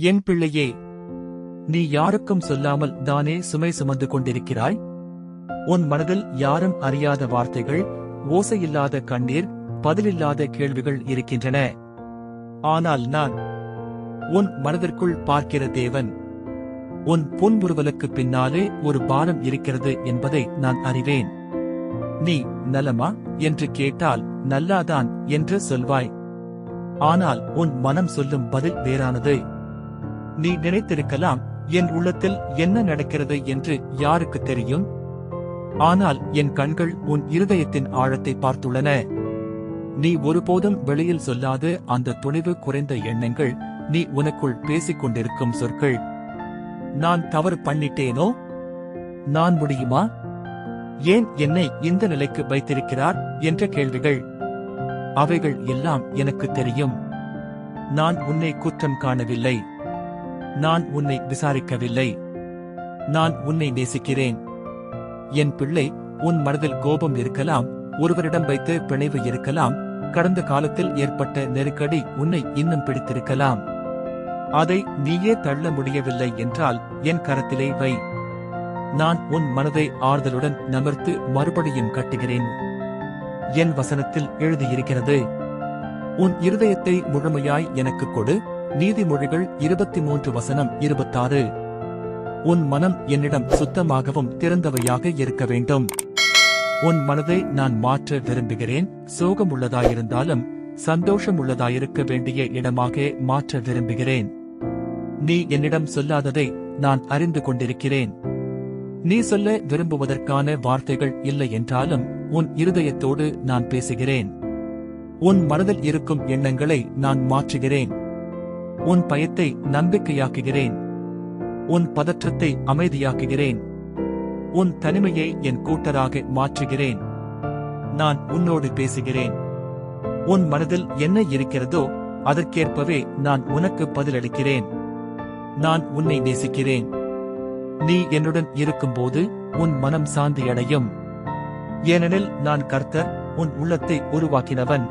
என் பிள்ளையே நீ யாருக்கும் சொல்லாமல் தானே சுமை சுமந்து கொண்டிருக்கிறாய்? உன் மனதில் யாரும் அறியாத வார்த்தைகள் ஓசையில்லாத கண்ணீர் பதிலில்லாத கேள்விகள் இருக்கின்றன. ஆனால் நான் உன் மனதிற்குள் பார்க்கிற தேவன் உன் புன்முறுவலுக்கு பின்னாலே ஒரு பாரம் இருக்கிறது என்பதை நான் அறிவேன். நீ நலமா? என்று கேட்டால் நல்லாதான் என்று சொல்வாய். ஆனால் உன் மனம் சொல்லும் பதில் வேறானது. நீ நினைத்திருக்கலாம் என் உள்ளத்தில் என்ன நடக்கிறது என்று யாருக்கு தெரியும்? ஆனால் என் கண்கள் உன் இருதயத்தின் ஆழத்தை பார்த்துள்ளன. நீ ஒருபோதும் வெளியில் சொல்லாத அந்த துணிவு குறைந்த எண்ணங்கள் நீ உனக்குள் பேசிக் கொண்டிருக்கும் சொற்கள். நான் தவறு பண்ணிட்டேனோ? நான் முடியுமா? ஏன் என்னை இந்த நிலைக்கு வைத்திருக்கிறார் என்ற கேள்விகள். அவைகள் எல்லாம் எனக்கு தெரியும். நான் உன்னை குற்றம் காணவில்லை. நான் உன்னை விசாரிக்கவில்லை. நான் உன்னை நேசிக்கிறேன். என் பிள்ளை உன் மனதில் கோபம் இருக்கலாம் ஒருவரிடம் வைத்து பிணைவு இருக்கலாம் கடந்த காலத்தில் ஏற்பட்ட நெருக்கடி உன்னை இன்னும் பிடித்திருக்கலாம். அதை நீயே தள்ள முடியவில்லை என்றால் என் கரத்திலே வை. நான் உன் மனதை ஆறுதலுடன் நமர்த்து மறுபடியும் கட்டுகிறேன். என் வசனத்தில் எழுதியிருக்கிறது உன் இருதயத்தை முழுமையாய் எனக்கு கொடு நீதிமொழிகள் இருபத்தி மூன்று வசனம் இருபத்தாறு. உன் மனம் என்னிடம் சுத்தமாகவும் திறந்தவையாக இருக்க வேண்டும். உன் மனதை நான் மாற்ற விரும்புகிறேன். சோகம் உள்ளதாயிருந்தாலும் சந்தோஷம் உள்ளதாயிருக்க வேண்டிய இடமாக மாற்ற விரும்புகிறேன். நீ என்னிடம் சொல்லாததை நான் அறிந்து கொண்டிருக்கிறேன். நீ சொல்ல விரும்புவதற்கான வார்த்தைகள் இல்லை என்றாலும் உன் இருதயத்தோடு நான் பேசுகிறேன். உன் மனதில் இருக்கும் எண்ணங்களை நான் மாற்றுகிறேன். உன் பயத்தை நம்பிக்கையாக்குகிறேன். உன் பதற்றத்தை அமைதியாக்குகிறேன். உன் தனிமையை என் கூட்டராக மாற்றுகிறேன். நான் உன்னோடு பேசுகிறேன். உன் மனதில் என்ன இருக்கிறதோ அதற்கேற்பவே நான் உனக்கு பதிலளிக்கிறேன். நான் உன்னை நேசிக்கிறேன். நீ என்னுடன் இருக்கும்போது உன் மனம் சாந்தியடையும். ஏனெனில் நான் கர்த்தர் உன் உள்ளத்தை உருவாக்கினவன்.